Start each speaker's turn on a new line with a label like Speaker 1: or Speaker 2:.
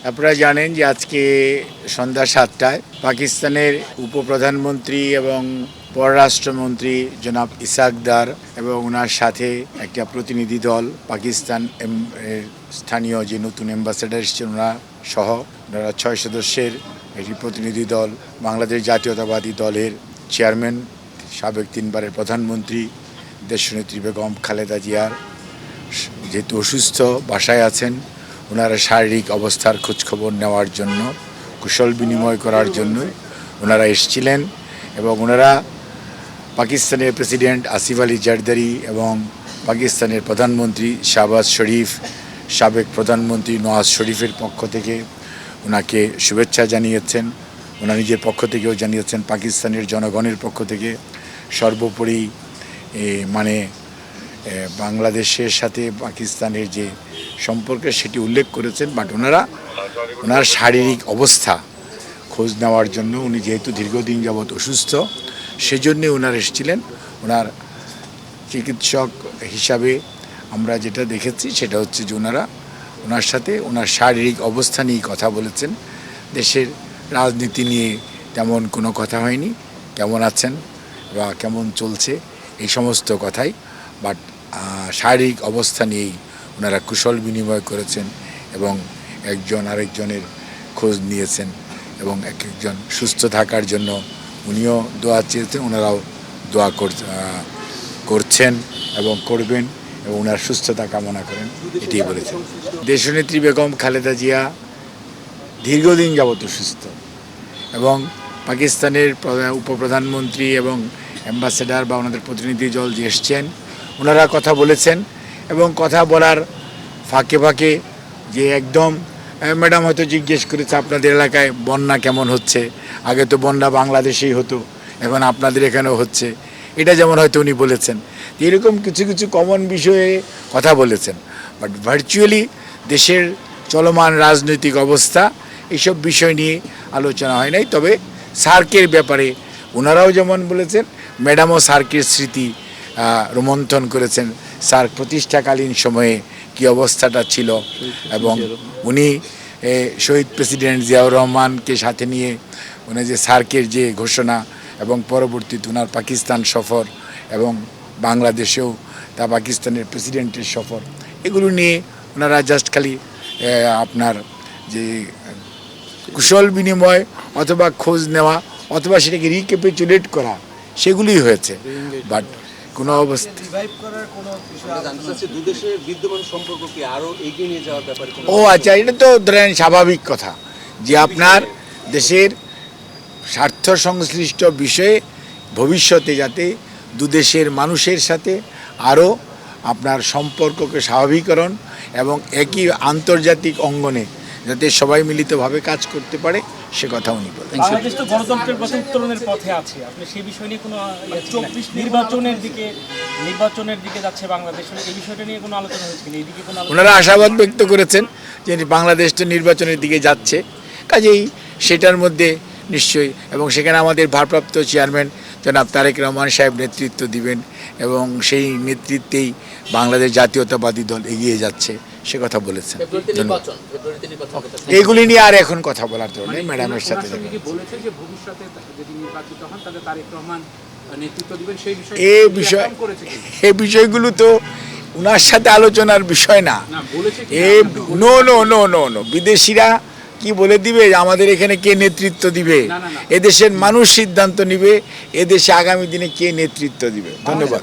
Speaker 1: আপনারা জানেন যে আজকে সন্ধ্যা সাতটায় পাকিস্তানের উপপ্রধানমন্ত্রী এবং পররাষ্ট্রমন্ত্রী জনাব ইসাকদার এবং ওনার সাথে একটা প্রতিনিধি দল পাকিস্তান স্থানীয় যে নতুন অ্যাম্বাসেডার এসেছেন ওনারা সহ, ওনারা ছয় সদস্যের একটি প্রতিনিধি দল, বাংলাদেশ জাতীয়তাবাদী দলের চেয়ারম্যান, সাবেক তিনবারের প্রধানমন্ত্রী, দেশনেত্রী বেগম খালেদা জিয়ার, যেহেতু অসুস্থ, বাসায় আছেন। ওনারা শারীরিক অবস্থার খোঁজখবর নেওয়ার জন্য, কুশল বিনিময় করার জন্য ওনারা এসেছিলেন এবং ওনারা পাকিস্তানের প্রেসিডেন্ট আসিফ আলী জারদারি এবং পাকিস্তানের প্রধানমন্ত্রী শাহবাজ শরীফ, সাবেক প্রধানমন্ত্রী নওয়াজ শরীফের পক্ষ থেকে ওনাকে শুভেচ্ছা জানিয়েছেন। ওনার নিজের পক্ষ থেকেও জানিয়েছেন, পাকিস্তানের জনগণের পক্ষ থেকে সর্বোপরি মানে বাংলাদেশের সাথে পাকিস্তানের যে সম্পর্ক, সেটি উল্লেখ করেছেন। বাট ওনারা, ওনার শারীরিক অবস্থা খোঁজ নেওয়ার জন্য উনি যেহেতু দীর্ঘদিন যাবৎ অসুস্থ, সেজন্যে ওনার এসেছিলেন। ওনার চিকিৎসক হিসাবে আমরা যেটা দেখেছি, সেটা হচ্ছে যে ওনারা ওনার সাথে ওনার শারীরিক অবস্থা নিয়ে কথা বলেছেন। দেশের রাজনীতি নিয়ে তেমন কোনো কথা হয়নি। কেমন আছেন বা কেমন চলছে, এই সমস্ত কথাই। বাট শারীরিক অবস্থা নিয়েই ওনারা কুশল বিনিময় করেছেন এবং একজন আরেকজনের খোঁজ নিয়েছেন এবং এক একজন সুস্থ থাকার জন্য উনিও দোয়া চেয়েছেন, ওনারাও দোয়া কর করছেন এবং করবেন এবং ওনার সুস্থতা কামনা করেন, এটাই বলেছেন। দেশনেত্রী বেগম খালেদা জিয়া দীর্ঘদিন যাবত সুস্থ এবং পাকিস্তানের প্রধা- উপপ্রধানমন্ত্রী এবং অ্যাম্বাসেডার বা ওনাদের প্রতিনিধি দল যে এসছেন ওনারা কথা বলেছেন এবং কথা বলার ফাঁকে ফাঁকে যে একদম ম্যাডাম হয়তো জিজ্ঞেস করেছে আপনাদের এলাকায় বন্যা কেমন হচ্ছে? আগে তো বন্যা বাংলাদেশেই হতো, এখন আপনাদের এখানেও হচ্ছে। এটা যেমন হয়তো উনি বলেছেন। এরকম কিছু কিছু কমন বিষয়ে কথা বলেছেন। বাট ভার্চুয়ালি দেশের চলমান রাজনৈতিক অবস্থা এইসব বিষয় নিয়ে আলোচনা হয় নাই। তবে সার্কের ব্যাপারে ওনারাও যেমন বলেছেন, ম্যাডামও সার্কের স্মৃতি রোমন্থন করেছেন। সার্ক প্রতিষ্ঠাকালীন সময়ে কি অবস্থাটা ছিল? এবং উনি শহীদ প্রেসিডেন্ট জিয়াউর রহমানকে সাথে নিয়ে উনি যে সার্কের যে ঘোষণা এবং পরবর্তীতে ওনার পাকিস্তান সফর এবং বাংলাদেশেও তা পাকিস্তানের প্রেসিডেন্টের সফর এগুলো নিয়ে ওনারা জাস্ট খালি আপনার যে কুশল বিনিময় অথবা খোঁজ নেওয়া অথবা সেটাকে রিক্যাপিচুলেট করা সেগুলোই হয়েছে। বাট কোনো অবস্থা। ও আচ্ছা এটা তো ধরেন স্বাভাবিক কথা যে আপনার দেশের স্বার্থ সংশ্লিষ্ট বিষয়ে ভবিষ্যতে যাতে দুদেশের মানুষের সাথে আরও আপনার সম্পর্ককে স্বাভাবিকরণ এবং একই আন্তর্জাতিক অঙ্গনে যাতে সবাই মিলিতভাবে কাজ করতে পারে সে কথা উনি বলেন।
Speaker 2: বাংলাদেশ তো গণতন্ত্রের পথে উত্তরণের পথে আছে। আপনি সেই বিষয় নিয়ে কোনো চব্বিশ নির্বাচনের দিকে নির্বাচনের দিকে যাচ্ছে বাংলাদেশ। এই বিষয়টা নিয়ে কোনো আলোচনা হয়েছে কিনা এইদিকে কোনো
Speaker 1: ওনারা আশাবাদ ব্যক্ত করেছেন যে বাংলাদেশ তো নির্বাচনের দিকে যাচ্ছে। কাজেই সেটার মধ্যে নিশ্চয়ই এবং সেখানে আমাদের ভারপ্রাপ্ত চেয়ারম্যান জনাব তারেক রহমান সাহেব নেতৃত্ব দিবেন এবং সেই নেতৃত্বেই বাংলাদেশ জাতীয়তাবাদী দল এগিয়ে যাচ্ছে। সে কথা বলেছেন। এগুলি নিয়ে আর এখন কথা বলার নেই ম্যাডামের সাথে
Speaker 3: ওনার সঙ্গে কি বলেছে যে ভবিষ্যতে যদি নির্বাচিত হন তাহলে তারেক রহমান নেতৃত্ব দিবেন? সেই বিষয়ে
Speaker 1: এ বিষয়
Speaker 3: affirm করেছে কি?
Speaker 1: এ বিষয়গুলো তো ওনার সাথে আলোচনার বিষয় না।
Speaker 3: না বলেছে কি
Speaker 1: এ no? No no no no বিদেশিরা কি বলে দিবে? আমাদের এখানে কে নেতৃত্ব দিবে?
Speaker 3: না, না, না।
Speaker 1: এদেশের মানুষ সিদ্ধান্ত নিবে। এদেশে আগামী দিনে কে নেতৃত্ব দিবে? ধন্যবাদ।